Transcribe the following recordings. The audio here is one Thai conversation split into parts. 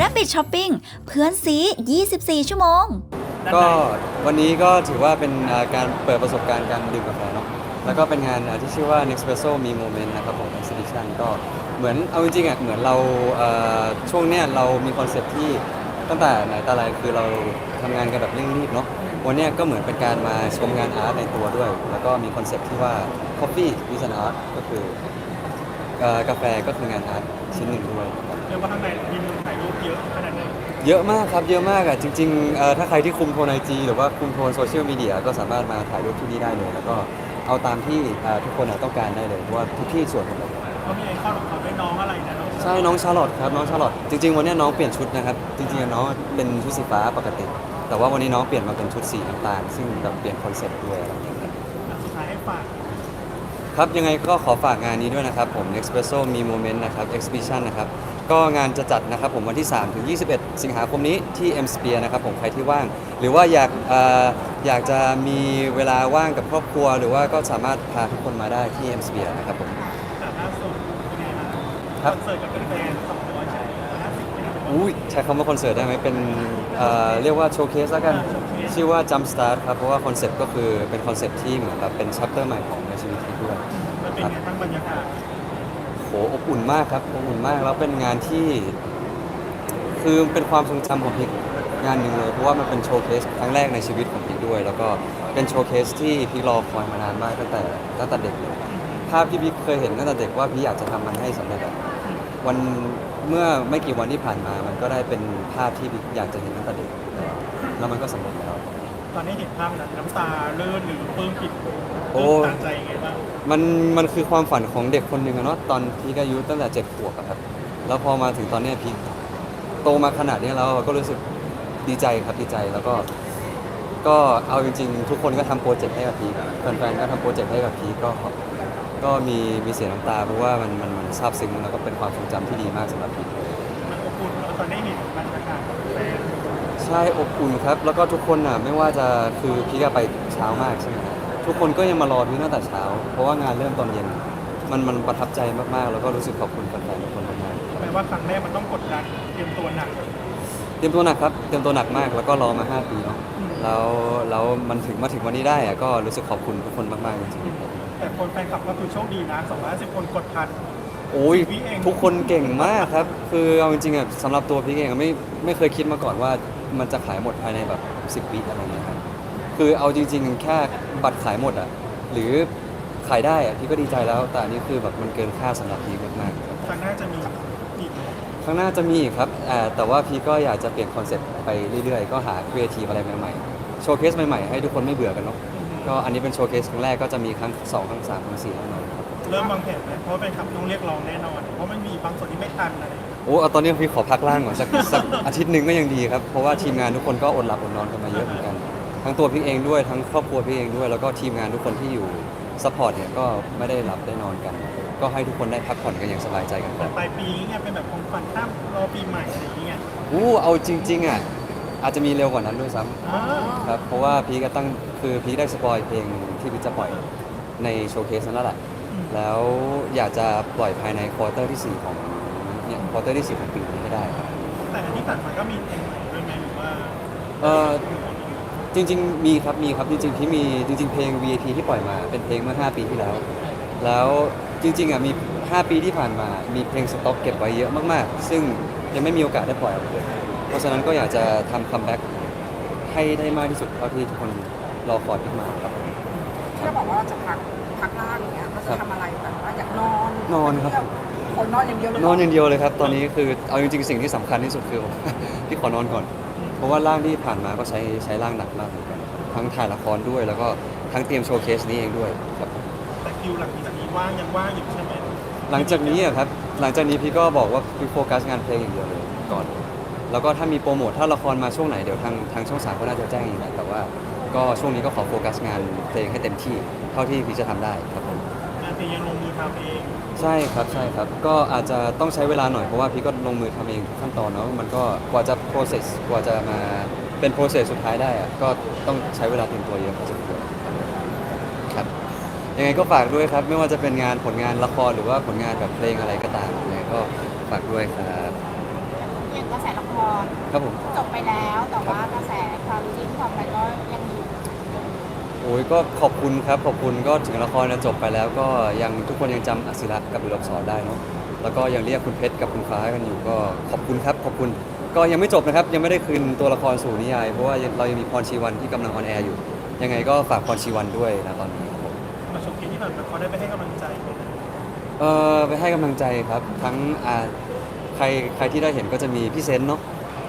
Rabbit Shopping เพื่อนซี 24 ชั่วโมง ก็วันนี้ก็ถือว่าเป็นอ่าการเปิดประสบการณ์การดื่มกาแฟเนาะแล้วก็เป็นงานอ่าที่ชื่อว่า Nespresso มี Moment นะครับผม Exhibition ก็เหมือนเอาจริงๆอะเหมือนเราเอ่อช่วงเนี้ยเรามีคอนเซ็ปต์ที่ ตั้งแต่ไหนแต่ไรคือเราทำงานกันแบบเร่งรีบเนาะวันเนี้ยก็เหมือนเป็นการมาชมงานอาร์ตในตัวด้วย แล้วก็มีคอนเซ็ปต์ที่ว่า Coffee is an art ก็คือเอ่อกาแฟก็คืองานอาร์ตชิ้นหนึ่งด้วยครับ เรียกว่าข้างในมีมุมถ่ายรูปเยอะขนาดไหนเยอะมากครับ เยอะมากอะจริงๆเอ่อถ้าใครที่คุมโทนไอจีหรือว่าคุมโทนโซเชียลมีเดียก็สามารถมาถ่ายรูปที่นี่ได้เลย แล้วก็เอาตามที่เอ่อทุกคนอะต้องการได้เลยเพราะว่าทุกที่ส่วนหมดเลย เขามีไอคอนของเขาด้วยน้องอะไรนะน้องใช่น้องชาร์ลอตครับน้องชาร์ลอตจริง ๆ วันเนี้ยน้องเปลี่ยนชุดนะครับจริงๆน้องเป็นชุดสีฟ้าปกติ แต่ว่าวันนี้น้องเปลี่ยนมาเป็นชุดสีน้ำตาลซึ่งแบบเปลี่ยนคอนเซ็ปต์ด้วยอะไรอย่างเงี้ยครับ อะสุดท้ายให้ฝากครับยังไงก็ขอฝากงานนี้ด้วยนะครับผม Nespresso มี Moment นะครับ Exhibition นะครับก็งานจะจัดนะครับผมวันที่ 3 ถึง 21 สิงหาคมนี้ที่ M Sphere นะครับผมใครที่ว่าง หรือว่าอยากเอ่ออยากจะมีเวลาว่างกับครอบครัว หรือว่าก็สามารถพาทุกคนมาได้ที่ M Sphere นะครับผม แต่ล่าสุดเป็นไง บ้างครับคอนเสิร์ตกับแฟนๆสองร้อยใช่ห้าสิบเป็นยังไงบ้างอุ้ยใช้คำว่าคอนเสิร์ตได้ไหมเป็นเอ่อเรียกว่าโชว์เคสแล้วกัน ชื่อว่า Jump Start ครับ เพราะว่าคอนเซ็ปต์ก็คือเป็นคอนเซ็ปต์ที่เหมือนแบบเป็นชัปเตอร์ใหม่ของในชีวิตพีคด้วยมันเป็นไงบ้างบรรยากาศโหอบอุ่นมากครับอบอุ่นมากแล้วเป็นงานที่ คือเป็นความทรงจำของพิกงานหนึ่งเลย เพราะว่ามันเป็นโชว์เคสครั้งแรกในชีวิตของพิกด้วย แล้วก็เป็นโชว์เคสที่พิกรอคอยมานานมากตั้งแต่ตั้งแต่เด็กเลยภาพที่พิกเคยเห็นตั้งแต่เด็กว่าพิกอยากจะทำมันให้สำเร็จอะ วันเมื่อไม่กี่วันที่ผ่านมา มันก็ได้เป็นภาพที่พิกอยากจะเห็นตั้งแต่เด็กแล้วแล้วมันก็สำเร็จแล้ว ตอนนี้เห็นภาพนั้นน้ำตาเลื่อนหรือปลื้มปิดโอ้ตื้นตันใจยังไงบ้างมันมันคือความฝันของเด็กคนหนึ่งอะเนาะตอนพีกอายุตั้งแต่เจ็ดขวบอะครับ แล้วพอมาถึงตอนเนี้ยพีคโตมาขนาดนี้แล้วเราก็รู้สึกดีใจครับดีใจแล้วก็ ก็เอาจริงๆ ทุกคนก็ทำโปรเจกต์ให้กับพีคแฟนๆก็ทำโปรเจกต์ให้กับพีคก็ ก็มีมีเสียน้ำตาเพราะว่ามันมันมันซาบซึ้งแล้วก็เป็นความทรงจำที่ดีมากสำหรับพีคมันอบอุ่นแล้วตอนนี้เห็นบรรยากาศของแฟนใช่อบอุ่นครับ แล้วก็ทุกคนอะไม่ว่าจะคือพีคอะไปเช้ามากใช่ไหมครับทุกคนก็ยังมารอพีคตั้งแต่เช้า เพราะว่างานเริ่มตอนเย็น มันมันประทับใจมากๆ แล้วก็รู้สึกขอบคุณแฟนๆทุกคนมากๆแปลว่าครั้งแรกมันต้องกดดันเตรียมตัวหนักเตรียมตัวหนักครับเตรียมตัวหนักมากแล้วก็รอมา 5 ปีเนาะแล้วแล้วมันถึงมาถึงวันนี้ได้อะก็รู้สึกขอบคุณทุกคนมากๆจริง แต่คนแฟนคลับก็คือโชคดีนะ250คนกดทันๆโอ้ยพี่เอง ทุกคนเก่งมากครับ คือเอาจริงๆอะสำหรับตัวพี่เองอะไม่ไม่เคยคิดมาก่อนว่ามันจะขายหมดภายในแบบ 10วิอะไรเงี้ยครับคือเอาจริงๆแค่บัตรขายหมดอะหรือขายได้อะพี่ก็ดีใจแล้ว แต่อันนี้คือแบบมันเกินค่าสำหรับพี่มากๆครับครั้งหน้าจะมีอีกข้างหน้าจะมีอีกครับอ่าแต่ว่าพี่ก็อยากจะเปลี่ยนคอนเซ็ปต์ไปเรื่อยๆ ก็หาครีเอทีฟอะไรใหม่ๆโชว์เคสใหม่ๆ ให้ทุกคนไม่เบื่อกันเนาะ ก็อันนี้เป็นโชว์เคสครั้งแรกก็จะมีครั้งสองครั้งสามครั้งสี่แน่นอนครับเริ่มวางแผนไหมเพราะว่าแฟนคลับต้องเรียกร้องแน่นอน เพราะมันมีบางส่วนที่ไม่ทันอะไรโอ้เอาตอนนี้พี่ขอพักร่างก่อนสักสัก อาทิตย์หนึ่งก็ยังดีครับเพราะว่าทีมงานทุกคนก็อดหลับอดนอนกันมาเยอะเหมือนกันทั้งตัวพี่เองด้วยทั้งครอบครัวพี่เองด้วย แล้วก็ทีมงานทุกคนที่อยู่ซัพพอร์ตเนี่ยก็ไม่ได้หลับได้นอนกัน ก็ให้ทุกคนได้พักผ่อนกันอย่างสบายใจกันก่แต่อนปลายปีนี้เนี่ยเป็นแบบของขวัญข้ามรอปีใหม่อะไรอย่างเงี้ยอู้เอาจริงๆอะ อาจจะมีเร็วกว่านั้นด้วยซ้ำอ่าครับ เพราะว่าพีก็ตั้งคือพีได้สปอยเพลงที่พีจะปล่อยในโชว์เคสนั้นแล้วแหละ แล้วอยากจะปล่อยภายในควอเตอร์ที่ 4 ของเนี่ยควอเตอร์ที่ 4 ของปีนี้ให้ได้ครับแต่อันที่ผ่านมาก็มีเพลงใหม่ด้วยไหมหรือว่าเออจริง ๆ มีครับมีครับจริงๆที่มีจริง ๆ เพลง VAT ที่ปล่อยมาเป็นเพลงเมื่อ 5 ปีที่แล้ว แล้วจริง ๆอะมี 5 ปีที่ผ่านมา มีเพลงสต็อกเก็บไว้เยอะมากๆ ซึ่งยังไม่มีโอกาสได้ปล่อยออกมาเลย เพราะฉะนั้นก็อยากจะทำคัมแบ็กให้ได้มากที่สุดเท่าที่ทุกคนรอคอยขึ้นมาครับที่เราบอกว่าเราจะพักพักล่างอย่างเงี้ยเราจะทำอะไรแบบว่าอยากนอนนอนครับ คนนอนอย่างเดียวเลยนอนอย่างเดียวเลยครับ ตอนนี้คือเอาจริงๆสิ่งที่สำคัญที่สุดคือ ที่ขอนอนก่อน เพราะว่าร่างที่ผ่านมาก็ใช้ใช้ร่างหนักมากเหมือนกันทั้งถ่ายละครด้วย แล้วก็ทั้งเตรียมโชว์เคสนี้เองด้วยครับ แต่คิวหลังจากนี้ว่างยังว่างอยู่ใช่ไหมหลังจากนี้อะครับ หลังจากนี้พี่ก็บอกว่าพี่โฟกัสงานเพลงอย่างเดียวเลยก่อน แล้วก็ถ้ามีโปรโมทถ้าละครมาช่วงไหนเดี๋ยวทางทางช่องสามก็น่าจะแจ้งอีกแหละแต่ว่าก็ช่วงนี้ก็ขอโฟกัสงานเพลงให้เต็มที่เท่าที่พี่จะทำได้ครับผมงานเพลงยังลงมือทำเองใช่ครับใช่ครับ ก็อาจจะต้องใช้เวลาหน่อยเพราะว่าพี่ก็ลงมือทำเองทุกขั้นตอนเนาะมันก็กว่าจะ process กว่าจะมาเป็น process สุดท้ายได้อะก็ต้องใช้เวลาเตรียมตัวเยอะพอสมควรครับยังไงก็ฝากด้วยครับ ไม่ว่าจะเป็นงานผลงานละครหรือว่าผลงานแบบเพลงอะไรก็ตามยังไงก็ฝากด้วยครับ อย่างกระแสละ ครครับผม จบไปแล้วแต่ว่ากระแสความจิ้นความอะไรก็ยังอยู่โอ้ยก็ขอบคุณครับ ขอบคุณก็ถึงละครจะจบไปแล้ว ก็ยังทุกคนยังจำอศิระกับดุลปสอนได้เนาะแล้วก็ยังเรียกคุณเพชรกับคุณฟ้ากันอยู่ก็ขอบคุณครับ ขอบคุณ ก็ยังไม่จบนะครับ ยังไม่ได้คืนตัวละครสู่นิยาย เพราะว่าเรายังมีพรชีวันที่กำลังออนแอร์อยู่ ยังไงก็ฝากพรชีวันด้วยนะตอนนี้ครับผม มาชมเกมที่ผ่านมาเขาได้ไปให้กำลังใจไหมเออไปให้กำลังใจครับทั้งอ่าใค รใครที่ได้เห็นก็จะมีพี่เซนเนาะ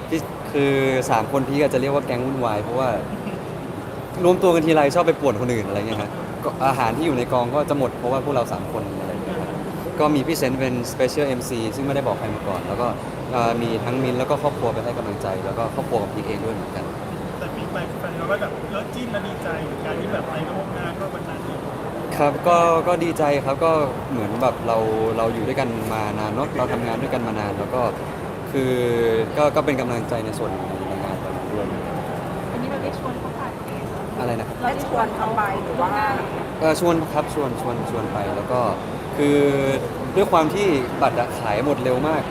พี่คือสามคนพี่ก็จะเรียกว่าแก๊งวุ่นวายเพราะว่ารวมตัวกันทีไรชอบไปป่วนคนอื่นอะไรเงี้ยฮะก็อาหารที่อยู่ในกองก็จะหมดเพราะว่าพวกเราสามคนอะไรเงี้ยครับก็มีพี่เซนเป็น Special MC ซึ่งไม่ได้บอกใครมาก่อน แล้วก็เอ่อมีทั้งมินแล้วก็ครอบครัวไปให้กำลังใจ แล้วก็ครอบครัวกับพี่เองด้วยเหมือนกัน แต่มีไปแฟนเขาก็แบบเลิศจิ้นและดีใจกับการที่แบบไปร่วม ครับก็ก็ดีใจครับก็เหมือนแบบเราเราอยู่ด้วยกันมานานเนาะเราทำงานด้วยกันมานาน แล้วก็คือก็ก็เป็นกำลังใจในส่วนหนึ่งในในงานตอนนั้นด้วยอันนี้เราได้ชวนเขาผ่านเองอะไรนะครับได้ชวนเขาไปหรือว่าเออชวนครับชวนชวนชวนไปแล้วก็คือด้วยความที่บัตรอะขายหมดเร็วมาก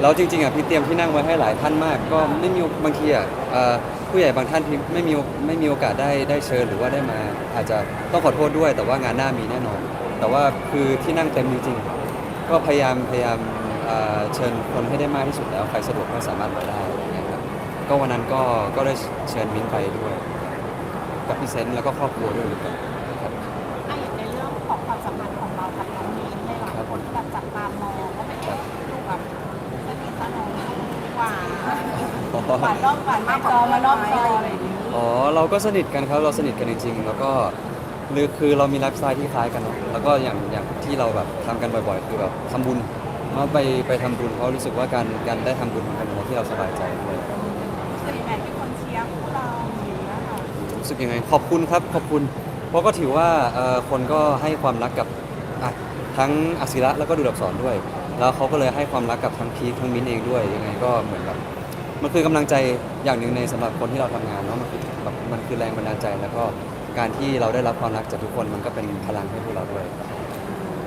แล้วจริงๆอะพี่เตรียมที่นั่งไว้ให้หลายท่านมาก ก็ไม่มีบางทีอะเอ่อ ผู้ใหญ่บางท่านที่ไม่มีไม่มีโอกาสได้ได้เชิญหรือว่าได้มา อาจจะต้องขอโทษด้วย แต่ว่างานหน้ามีแน่นอน แต่ว่าคือที่นั่งเต็มจริงๆก็พยายามพยายามเอ่อเชิญคนให้ได้มากที่สุดแล้วใครสะดวกก็สามารถมาได้อะไรอย่างเงี้ยครับก็วันนั้นก็ก็ได้เชิญมิ้นท์ไปด้วย กับพี่เซนต์แล้วก็ครอบครัวด้วยเหมือนกันครับ อะอย่างในเรื่องของความสัมพันธ์ของเรากับน้องมีนในหลายคนที่แบบจับตามองว่าเป็นดูแบบสนิทสนม กว่าหวานรอมหวานมากจอมานอกจออะไรอย่างนี้อ๋อเราก็สนิทกันครับเราสนิทกันจริงๆแล้วก็หรือคือเรามีไลฟ์สไตล์ที่คล้ายกันเนอะแล้วก็อย่างอย่างที่เราแบบทำกันบ่อยๆ คือแบบทำบุญเนาะไปไปทำบุญเพราะรู้สึกว่าการการได้ทำบุญมันเป็นอะไรที่เราสบายใจด้วยจะมีแฟนเป็นคนเชียร์คู่เราอย่างนี้นะคะรู้สึกยังไงขอบคุณครับขอบคุณ เพราะก็ถือว่าเอ่อคนก็ให้ความรักกับอะทั้งอศิระแล้วก็ดูดับสอนด้วย แล้วเขาก็เลยให้ความรักกับทั้งพีคทั้งมิ้นเองด้วยยังไงก็เหมือนแบบมันคือกำลังใจอย่างหนึ่งในสำหรับคนที่เราทำงานเนาะมันคือแบบมันคือแรงบันดาลใจ แล้วก็การที่เราได้รับความรักจากทุกคนมันก็เป็นพลังให้พวกเราด้วย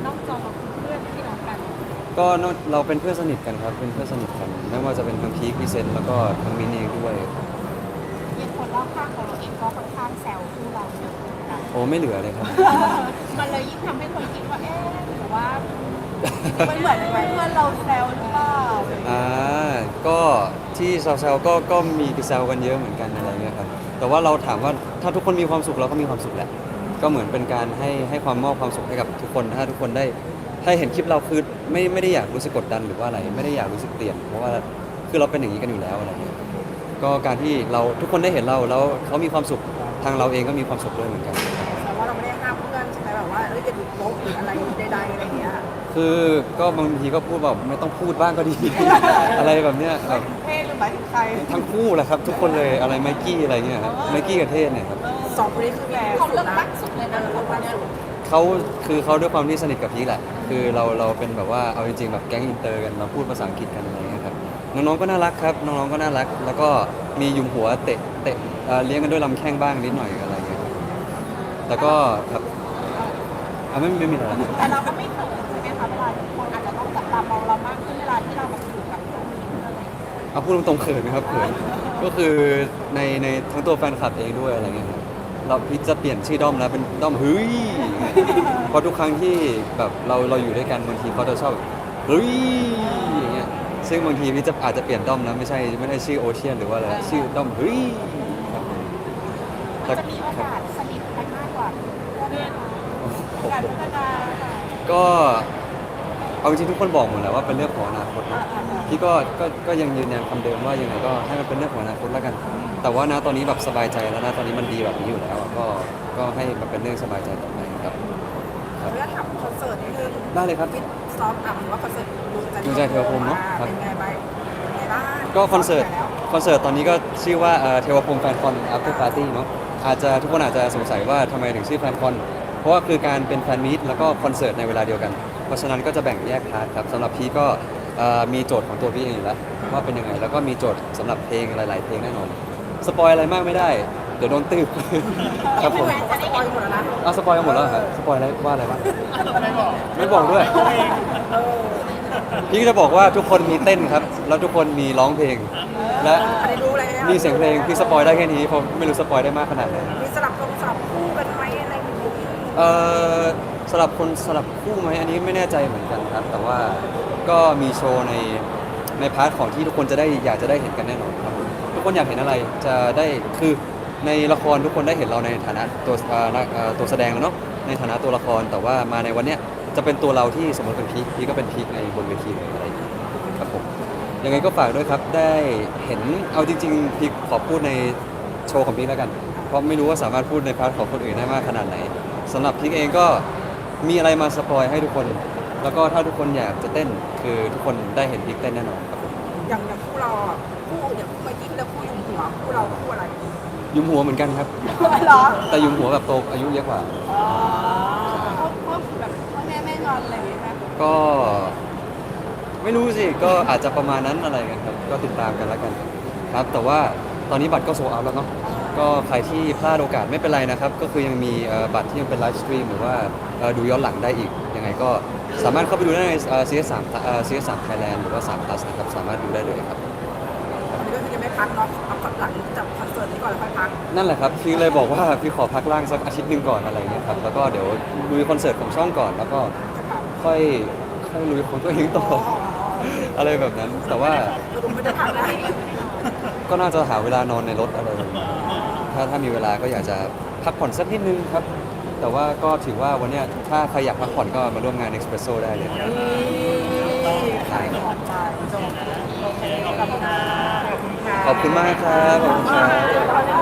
นอกจอเราคือเพื่อนที่น้องกันก็นอกเราเป็นเพื่อนสนิทกันครับเป็นเพื่อนสนิทกันไม่ว่าจะเป็นทั้งพีคพี่เซนแล้วก็ทั้งมิ้นเองด้วยยังคนรอบข้างของเราเองก็ค่อนข้างแซวคู่เราเยอะเหมือนกันโอ้ไม่เหลือเลยครับมันเลยยิ่งทำให้คนคิดว่าเอ๊ะหรือว่า มันเหมือนเพื่อนเราแซวหรือเปล่าอ่าก็ที่แซวๆก็ก็มีไปแซวกันเยอะเหมือนกันอะไรเงี้ยครับแต่ว่าเราถามว่าถ้าทุกคนมีความสุขเราก็มีความสุขแหละ ก็เหมือนเป็นการให้ให้ความมอบความสุขให้กับทุกคนถ้าทุกคนได้ถ้าเห็นคลิปเราคือไม่ไม่ได้อยากรู้สึกกดดันหรือว่าอะไร ไม่ได้อยากรู้สึกเปลี่ยนเพราะว่าคือเราเป็นอย่างนี้กันอยู่แล้วอะไรเงี้ยก็การที่เราทุกคนได้เห็นเราแล้วเขามีความสุขทางเราเองก็มีความสุขด้วยเหมือนกัน แต่ว่าเราไม่ได้ห้ามเพื่อนใช่ไหมแบบว่าเอ้ยจะดูโป๊ะหรืออะไรใดๆอะไรอย่างเงี้ย คือก็บางทีก็พูดแบบไม่ต้องพูดบ้างก็ดี อะไรแบบเนี้ยแบบเท่หรือหมายถึงใครทั้งคู่แหละครับ ทุกคนเลยอะไรไมกี้อะไรเงี้ยครับไมกี้กับเทศเนี่ยครับสองคนนี้คือแย่เขาเลือกรักสุดเลยนะเออเขารักสุดเขาคือเขาด้วยความที่สนิทกับพีคแหละ คือเราเราเป็นแบบว่าเอาจริงๆแบบแก๊งอินเตอร์กันเราพูดภาษาอังกฤษกันอะไรเงี้ยครับน้องๆก็น่ารักครับน้องๆก็น่ารัก แล้วก็มียุมหัวเตะเตะเอ่อเลี้ยงกันด้วยลำแข้งบ้างนิดหน่อยอะไรเงี้ยครับแต่ก็ครับอะไม่ไม่มีอะไรนะแต่เราก็ไม่เขิน จจะต้องจับตามองเรามากขึ้นเวลาที่เราแบบอยู่กับคนอื่นอะไรอย่างเงี้ยเอาพูดตรงๆเขินนะครับเขินก็คือในในทั้งตัวแฟนคลับเองด้วยอะไรเงี้ยครับเราพี่จะเปลี่ยนชื่อด้อมแล้วเป็นด้อมเฮ้ยเพราะทุกครั้งที่แบบเราเราอยู่ด้วยกันบางทีเขาจะชอบเฮ้ยอย่างเงี้ยซึ่งบางทีพี่จะอาจจะเปลี่ยนด้อมนะไม่ใช่ไม่ได้ชื่อโอเชียนหรือว่าอะไรชื่อด้อมเฮ้ยครับผมมันจะมีโอกาสสนิทกันมากกว่าเพื่อนการพัฒนาค่ะก็ เอาจริงๆทุกคนบอกหมดแล้วว่าเป็นเรื่องของอนาคตเนอะพี่ก็ก็ก็ยังยืนยันคำเดิมว่ายังไงก็ให้มันเป็นเรื่องของอนาคตแล้วกัน แต่ว่านะตอนนี้แบบสบายใจแล้วนะตอนนี้มันดีแบบนี้อยู่แล้วอะก็ก็ให้มันเป็นเรื่องสบายใจต่อไปครับเราจะถามคอนเสิร์ตนิดนึงได้เลยครับ ฟิตซ้อมอะหรือว่าคอนเสิร์ตดูใจดวงใจเทวพรหมเนอะครับ เป็นไงบ้างเป็นไงบ้างก็คอนเสิร์ตคอนเสิร์ตตอนนี้ก็ชื่อว่าเอ่อเทวพรหมแฟนคอน after party เนาะอาจจะทุกคนอาจจะสงสัยว่าทำไมถึงชื่อแฟนคอน เพราะว่าคือการเป็นแฟนมีตแล้วก็คอนเสิร์ตในเวลาเดียวกันเพ ราะฉะนั้นก็จะแบ่งแยกพาร์ทครับสำหรับพี่ก็เอ่อมีโจทย์ของตัวพี่เองอยู่แล้วว่าเป็นยังไง แล้วก็มีโจทย์สำหรับเพลงหลาย ๆ เพลงแน่นอนสปอยอะไรมากไม่ได้ดี๋ยวโดนตืบ ครับผมบอกว่าสปอยหมดแล้วนะเอาสปอยกันหมดแล้วเหรอครับสปอยอะไรว่าอะไรบ้างไม่บอกไม่บอกด้วย พี่ก็จะบอกว่าทุกคนมีเต้นครับ แล้วทุกคนมีร้องเพลง และอันนี้รู้แล้วมีเสียงเพลงพี่สปอยได้แค่นี้ผมไม่รู้สปอยได้มากขนาดไหน มีสลับตรงสลับคู่กันไหมอะไรอย่างนี้เอ่อ สลับคนสลับคู่ไหมอันนี้ไม่แน่ใจเหมือนกันครับ แต่ว่าก็มีโชว์ในในพาร์ทของที่ทุกคนจะได้อยากจะได้เห็นกันแน่นอนครับทุกคนอยากเห็นอะไรจะได้คือในละครทุกคนได้เห็นเราในฐานะตัวเอ่อนักเอ่อตัวแสดงแล้วเนาะในฐานะตัวละครแต่ว่ามาในวันเนี้ยจะเป็นตัวเราที่สมมติเป็นพีคพีคก็เป็นพีคในบนเวทีเลยอะไรอย่างเงี้ยครับผมยังไงก็ฝากด้วยครับได้เห็นเอาจริงๆพีคขอพูดในโชว์ของพีคแล้วกัน เพราะไม่รู้ว่าสามารถพูดในพาร์ทของคนอื่นได้มากขนาดไหนสำหรับพีคเองก็ มีอะไรมาสปอยให้ทุกคน แล้วก็ถ้าทุกคนอยากจะเต้น คือทุกคนได้เห็นพีคเต้นแน่นอนครับผมอย่างอย่างคู่เราอะคู่อย่างคู่เมื่อกี้แล้วคู่ยุงหัวคู่เราคู่อะไรยุมหัวเหมือนกันครับ เหรอแต่ยุมหัวแบบโตอายุเยอะกว่าเขาเขาแบบพ่อแม่แม่งอนอะไรอย่างเงี้ยไหมก็ ไม่รู้สิ ก็อาจจะประมาณนั้นอะไรกันครับ ก็ติดตามกันแล้วกันครับ แต่ว่าตอนนี้บัตรก็โซเอาแล้วเนาะ ก็ใครที่พลาดโอกาสไม่เป็นไรนะครับ ก็คือยังมีเอ่อบัตรที่ยังเป็นไลฟ์สตรีมหรือว่าเอ่อดูย้อนหลังได้อีก ยังไงก็สามารถเข้าไปดูได้ในเอ่อ CS3 เอ่อ CS3 Thailand หรือว่า3 plus นะครับ สามารถดูได้เลยครับอันนี้ก็คือจะไม่พักเนาะเอาก่อนหลังจากคอนเสิร์ตนี้ก่อนแล้วค่อยพัก นั่นแหละครับ พี่เลยบอกว่าพี่ขอพักร่างสักอาทิตย์หนึ่งก่อนอะไรเงี้ยครับ แล้วก็เดี๋ยวลุยคอนเสิร์ตของช่องก่อน แล้วก็ค่อยค่อยลุยของตัวเองต่ออะไรแบบนั้น แต่ว่าสรุปไม่ได้พักนะก็น่าจะหาเวลานอนในรถอะไรแบบนี้ ถ้าถ้ามีเวลาก็อยากจะพักผ่อนสักนิดนึงครับ แต่ว่าก็ถือว่าวันเนี้ยถ้าใครอยากพักผ่อนก็มาร่วมงาน Espresso ได้เลยครับขายของไปจบโอเคขอบคุณค่ะ ขอบคุณมากครับ ขอบคุณครับเดี๋ยวเรา